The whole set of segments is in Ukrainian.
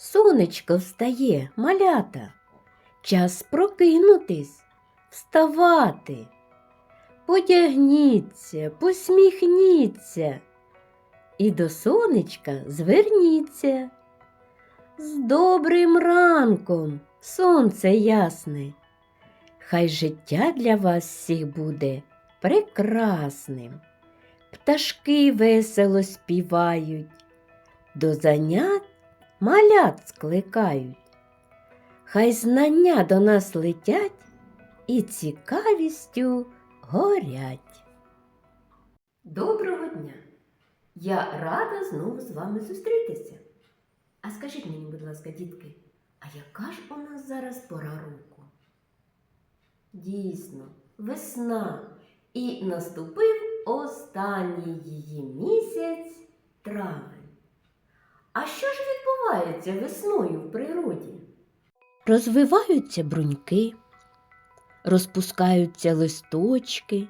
Сонечко встає, малята. Час прокинутись, вставати. Подягніться, посміхніться і до сонечка зверніться. З добрим ранком, сонце ясне. Хай життя для вас всіх буде прекрасним. Пташки весело співають, до занять малят скликають. Хай знання до нас летять і цікавістю горять. Доброго дня! Я рада знову з вами зустрітися. А скажіть мені, будь ласка, дітки, а яка ж у нас зараз пора року? Дійсно, весна. І наступив останній її місяць травень. А що ж відбувається весною в природі? Розвиваються бруньки, розпускаються листочки,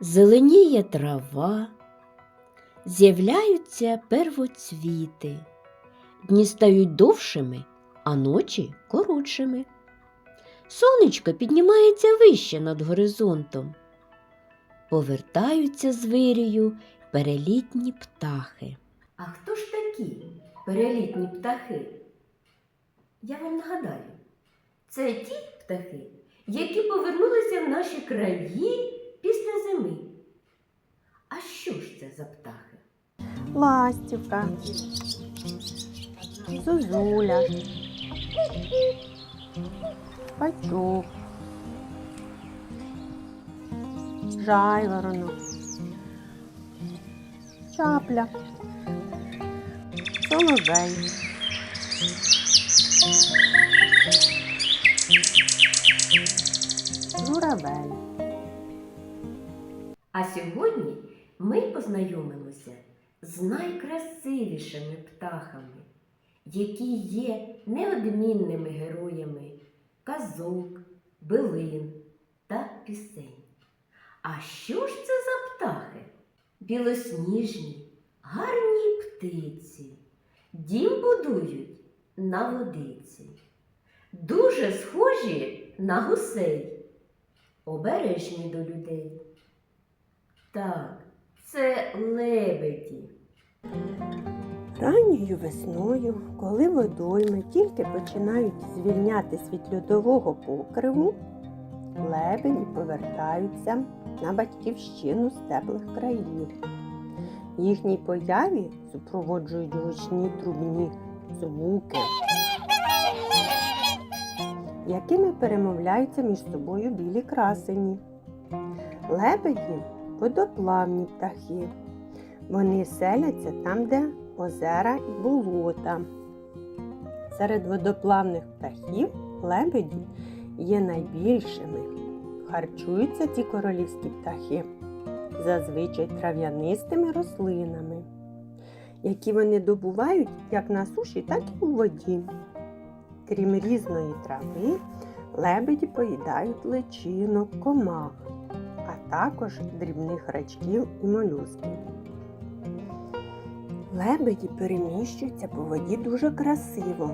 зеленіє трава, з'являються первоцвіти, дні стають довшими, а ночі коротшими. Сонечко піднімається вище над горизонтом. Повертаються з вирію перелітні птахи. А хто ж перелітні птахи? Я вам нагадаю, це ті птахи, які повернулися в наші краї після зими. А що ж це за птахи? Ластівка, Зозуля, Пацюк, Жайворонок, Чапля, Соловей, Журавель. А сьогодні ми познайомимося з найкрасивішими птахами, які є неодмінними героями казок, билин та пісень. А що ж це за птахи? Білосніжні, гарні птиці, дім будують на водиці, дуже схожі на гусей, обережні до людей. Так, це лебеді. Ранньою весною, коли водойми тільки починають звільнятись від льодового покриву, лебеді повертаються на батьківщину з теплих країв. Їхній появі супроводжують гучні трубні звуки, якими перемовляються між собою білі красені. Лебеді водоплавні птахи. Вони селяться там, де озера і болота. Серед водоплавних птахів лебеді є найбільшими. Харчуються ці королівські птахи зазвичай трав'янистими рослинами, які вони добувають як на суші, так і у воді. Крім різної трави, лебеді поїдають личинок, комах, а також дрібних рачків і молюсків. Лебеді переміщуються по воді дуже красиво,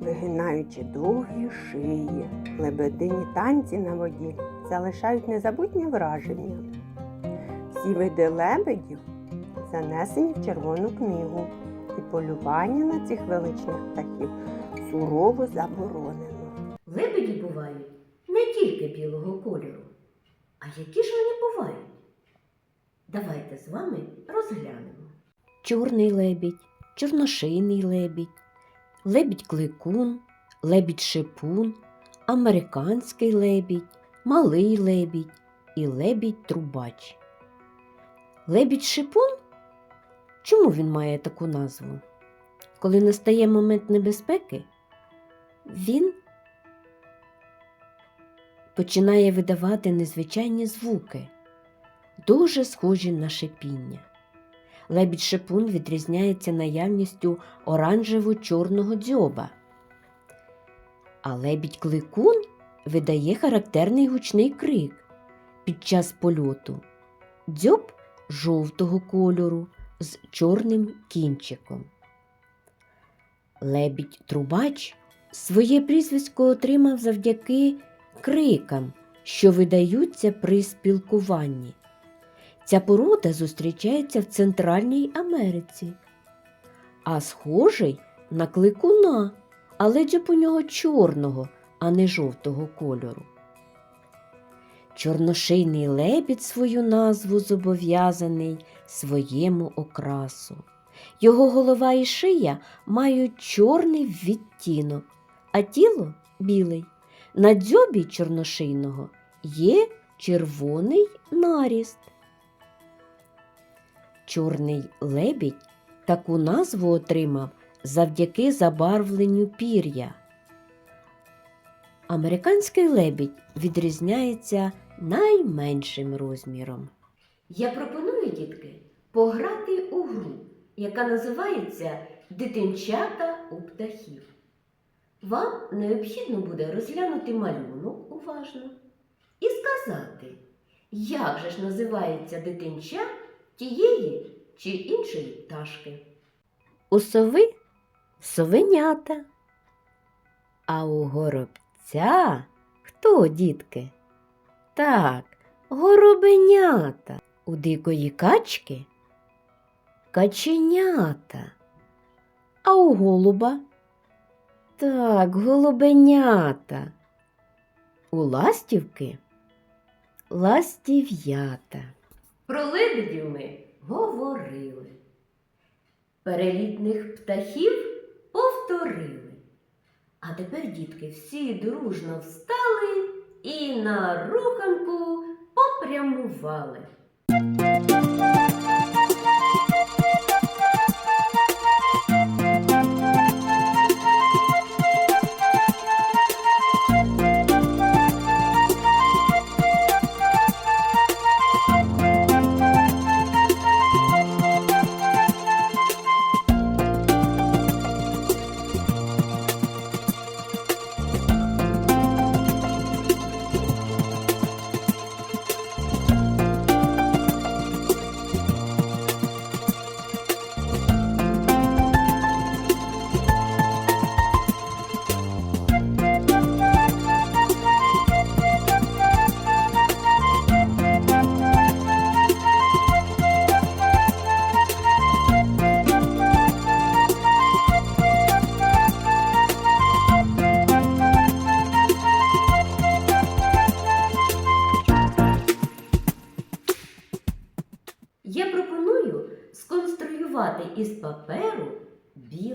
вигинаючи довгі шиї. Лебедині танці на воді залишають незабутнє враження. Всі види лебедів занесені в Червону книгу, і полювання на цих величних птахів сурово заборонено. Лебеді бувають не тільки білого кольору. А які ж вони бувають? Давайте з вами розглянемо. Чорний лебідь, чорношийний лебідь, лебідь-кликун, лебідь-шипун, американський лебідь, малий лебідь і лебідь-трубач. Лебідь-шипун? Чому він має таку назву? Коли настає момент небезпеки, він починає видавати незвичайні звуки, дуже схожі на шипіння. Лебідь шипун відрізняється наявністю оранжево-чорного дзьоба. А лебідь кликун видає характерний гучний крик під час польоту. Дзьоб жовтого кольору з чорним кінчиком. Лебідь Трубач своє прізвисько отримав завдяки крикам, що видаються при спілкуванні. Ця порода зустрічається в Центральній Америці, а схожий на кликуна, але у нього чорного, а не жовтого кольору. Чорношийний лебідь свою назву зобов'язаний своєму окрасу. Його голова і шия мають чорний відтінок, а тіло білий. На дзьобі чорношийного є червоний наріст. Чорний лебідь таку назву отримав завдяки забарвленню пір'я. Американський лебідь відрізняється найменшим розміром. Я пропоную, дітки, пограти у гру, яка називається Дитинчата у птахів. Вам необхідно буде розглянути малюнок уважно і сказати, як же ж називається дитинча тієї чи іншої пташки. У сови совенята, а у горобця хто, дітки? Так, горобенята. У дикої качки каченята. А у голуба? Так, голубенята. У ластівки ластів'ята. Про лебедів ми говорили. Перелітних птахів повторили. А тепер, дітки, всі дружно встали і на руханку попрямували.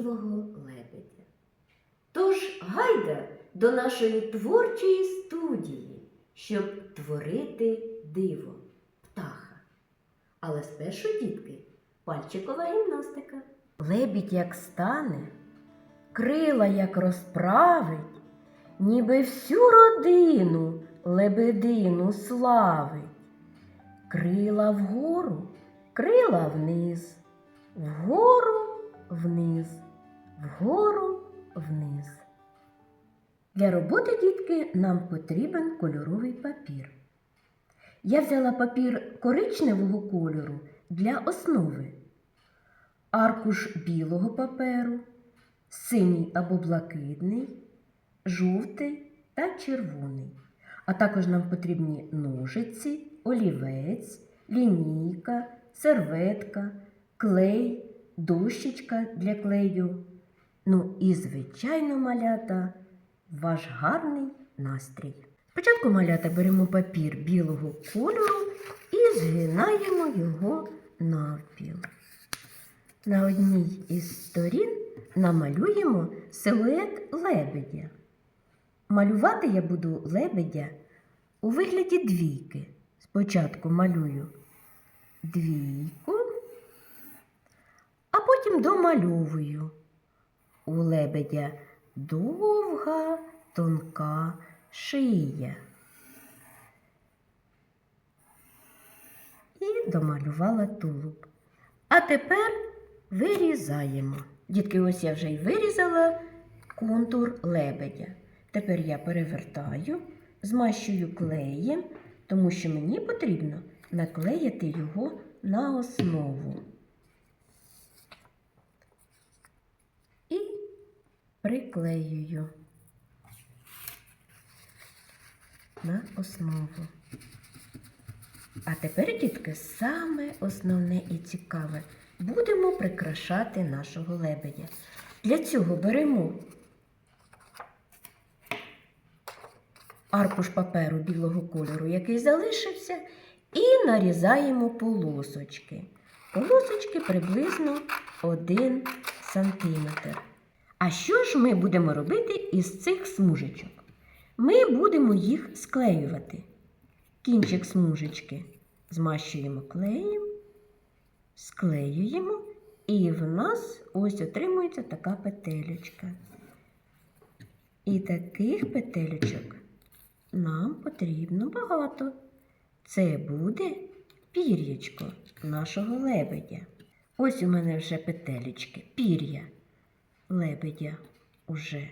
Білого лебедя. Тож гайда до нашої творчої студії, щоб творити диво птаха. Але спершу, дітки, пальчикова гімнастика. Лебідь як стане, крила як розправить, ніби всю родину лебедину славить. Крила вгору, крила вниз, вгору, вниз, вгору, вниз. Для роботи, дітки, нам потрібен кольоровий папір. Я взяла папір коричневого кольору для основи, аркуш білого паперу, синій або блакитний, жовтий та червоний. А також нам потрібні ножиці, олівець, лінійка, серветка, клей, дощечка для клею. Ну і, звичайно, малята, ваш гарний настрій. Спочатку малята беремо папір білого кольору і згинаємо його навпіл. На одній із сторін намалюємо силует лебедя. Малювати я буду лебедя у вигляді двійки. Спочатку малюю двійку, а потім домальовую. У лебедя довга, тонка шия. І домалювала тулуб. А тепер вирізаємо. Дітки, ось я вже й вирізала контур лебедя. Тепер я перевертаю, змащую клеєм, тому що мені потрібно наклеїти його на основу. І приклеюю на основу. А тепер, дітки, саме основне і цікаве. Будемо прикрашати нашого лебедя. Для цього беремо аркуш паперу білого кольору, який залишився, і нарізаємо полосочки. Полосочки приблизно 1 сантиметр. А що ж ми будемо робити із цих смужечок? Ми будемо їх склеювати. Кінчик смужечки змащуємо клеєм, склеюємо, і в нас ось отримується така петелечка. І таких петелечок нам потрібно багато. Це буде пір'ячко нашого лебедя. Ось у мене вже петелечки, пір'я лебедя уже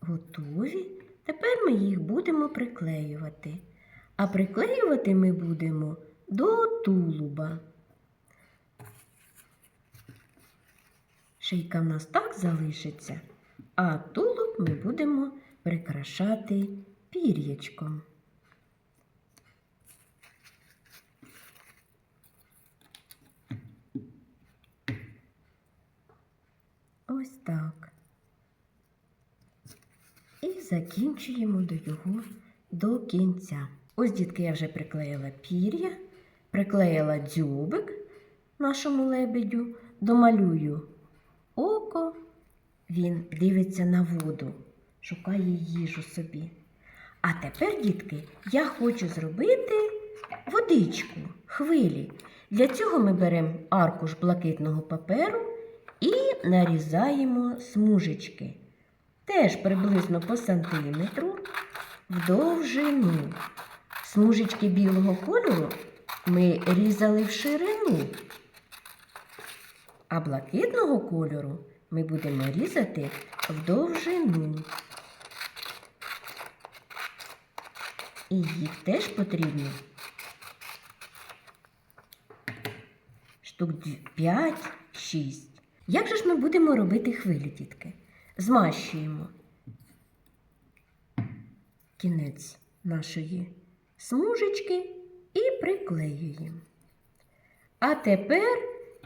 готові. Тепер ми їх будемо приклеювати. А приклеювати ми будемо до тулуба. Шийка в нас так залишиться, а тулуб ми будемо прикрашати пір'ячком. Ось так. І закінчуємо до його до кінця. Ось, дітки, я вже приклеїла пір'я, приклеїла дзьобик нашому лебедю, домалюю око, він дивиться на воду, шукає їжу собі. А тепер, дітки, я хочу зробити водичку, хвилі. Для цього ми беремо аркуш блакитного паперу і нарізаємо смужечки. Теж приблизно по сантиметру в довжину. Смужечки білого кольору ми різали в ширину, а блакитного кольору ми будемо різати в довжину. І їх теж потрібно штук 5-6. Як же ж ми будемо робити хвилі, дітки? Змащуємо кінець нашої смужечки і приклеюємо. А тепер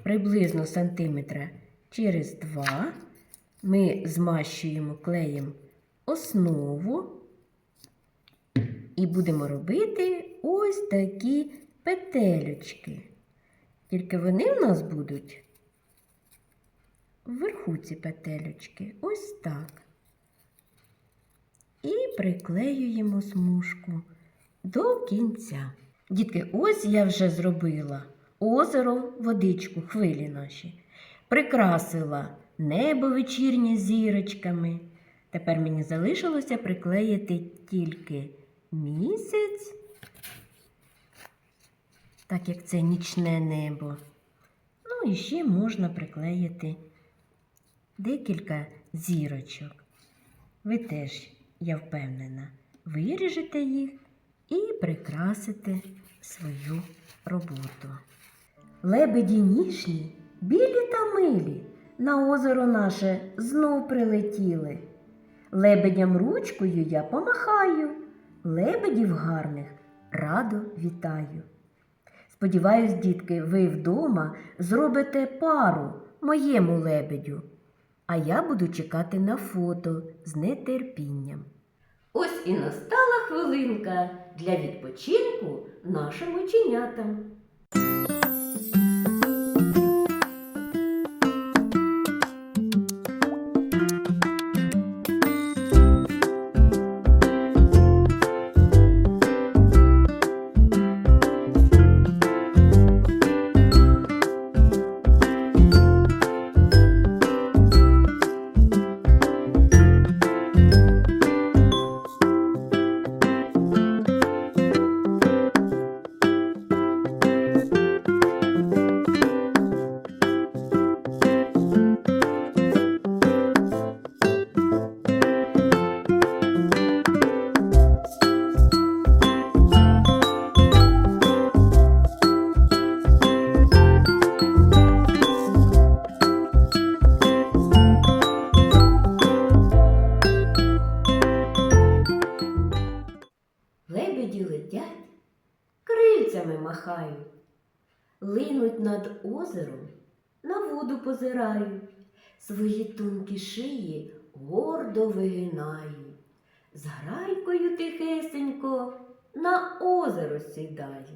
приблизно сантиметра через два ми змащуємо клеєм основу і будемо робити ось такі петелючки. Тільки вони в нас будуть вверху ці петелючки. Ось так. І приклеюємо смужку до кінця. Дітки, ось я вже зробила озеро, водичку, хвилі наші. Прикрасила небо вечірнє зірочками. Тепер мені залишилося приклеїти тільки місяць, так як це нічне небо. Ну і ще можна приклеїти декілька зірочок. Ви теж, я впевнена, виріжете їх і прикрасите свою роботу. Лебеді ніжні, білі та милі, на озеро наше знов прилетіли. Лебедям ручкою я помахаю, лебедів гарних радо вітаю. Сподіваюсь, дітки, ви вдома зробите пару моєму лебедю, а я буду чекати на фото з нетерпінням. Ось і настала хвилинка для відпочинку нашим ученятам. Співають, линуть над озером, на воду позирають, свої тонкі шиї гордо вигинають, з грайкою тихесенько на озеро сідають.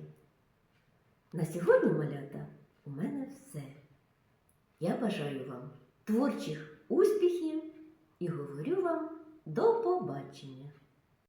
На сьогодні, малята, у мене все. Я бажаю вам творчих успіхів і говорю вам до побачення.